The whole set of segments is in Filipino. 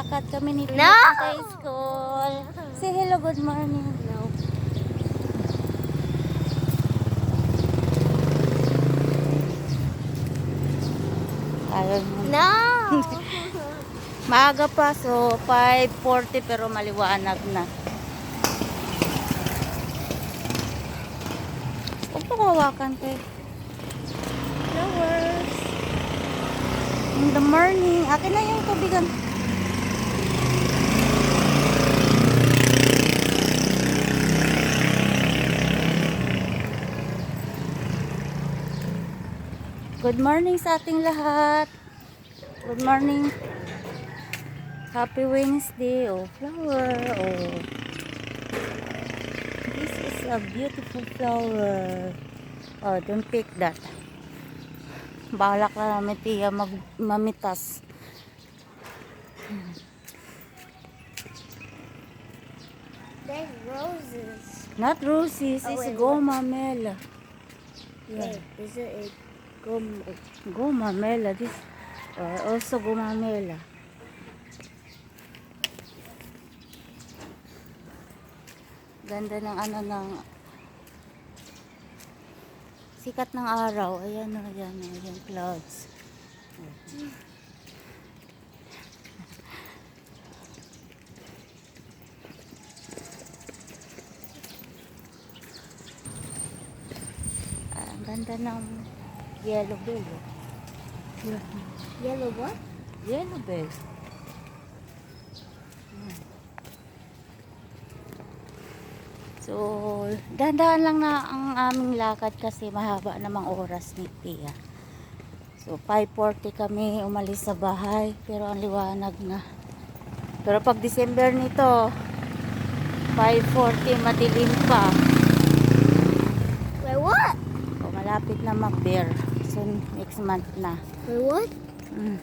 Maglalakad kami ni No! sa school. Say hello, good morning. No. Ayun. No! Maaga pa, so 5.40 pero maliwanag na. Huwag po kawakan kay flowers. In the morning. Akin na yung tubigan. Good morning sa ating lahat. Good morning. Happy Wednesday. Oh, flower. Oh. This is a beautiful flower. Oh, don't pick that. Bahala ka namin, tiya, mag mamitas. There's roses. Not roses, Oh, it's wait, gomamela. Yeah. Wait, is it a gum? Gomamela. This uh, also gomamela. Ganda ng ano ng sikat ng araw. Ayan o, ayan o, ayan clouds. Ah, Ang ganda ng yellow bell. Yellow what? Yellow bell. So, dahan lang na ang aming lakad kasi mahaba namang oras ni Tia. So, 5.40 kami umalis sa bahay pero ang liwanag na. Pero pag December nito, 5.40 madilim pa. Wait, what? O, malapit na mag-bear. So, next month na. Wait, what? Mm.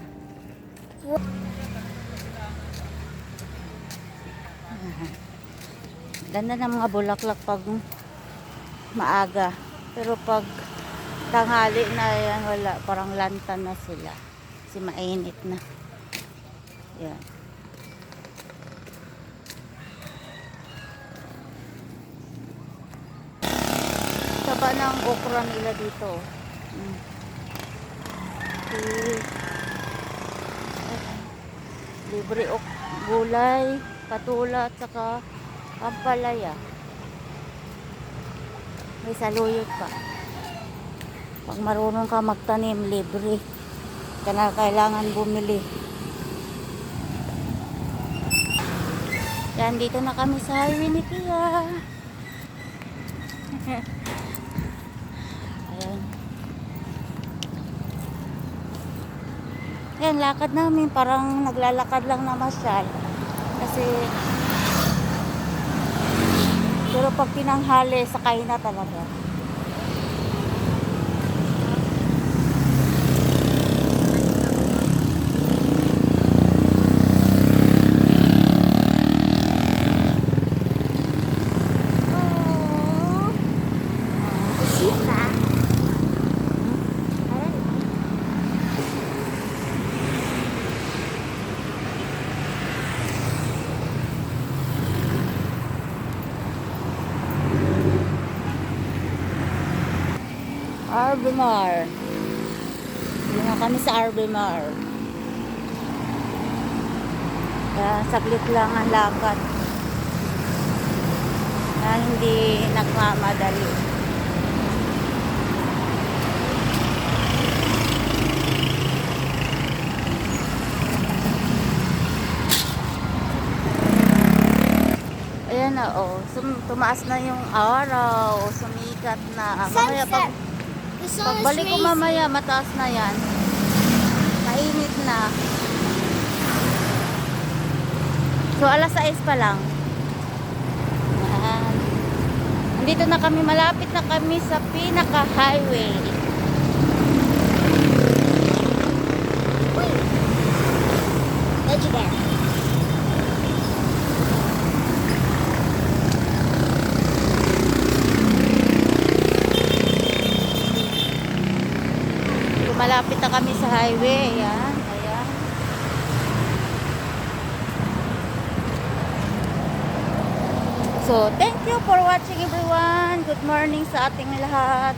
Ganda ng mga bulaklak pag maaga. Pero pag tanghali na yan, wala. Parang lantan na sila. Kasi mainit na. Yan. Saba ng okra nila dito. Mm. Libre ok gulay, patula at saka ampalaya. May saluyot pa. Pag marunong ka magtanim, libre. Ka kailangan bumili. Yan, dito na kami sa highway ni Tia. Yan, lakad namin. Parang naglalakad lang na masyal. Kasi, pero pag tinanghali, sakay na talaga. Oh. Is she fat? I don't know. Arbimar. Hindi na kami sa Arbimar. Kaya saglit lang ang lakad. Na hindi nagmamadali. Ayan na, oh. Sum- tumaas na yung araw. Sumikat na. Mamaya pag, Sunset. The sun is pagbalik ko raising. mamaya, mataas na yan. Mainit na. So, alas 6 pa lang. Yan. Nandito na kami, malapit na kami sa pinaka-highway. malapit na kami sa highway. Ayan, ayan. So, thank you for watching everyone. Good morning sa ating lahat.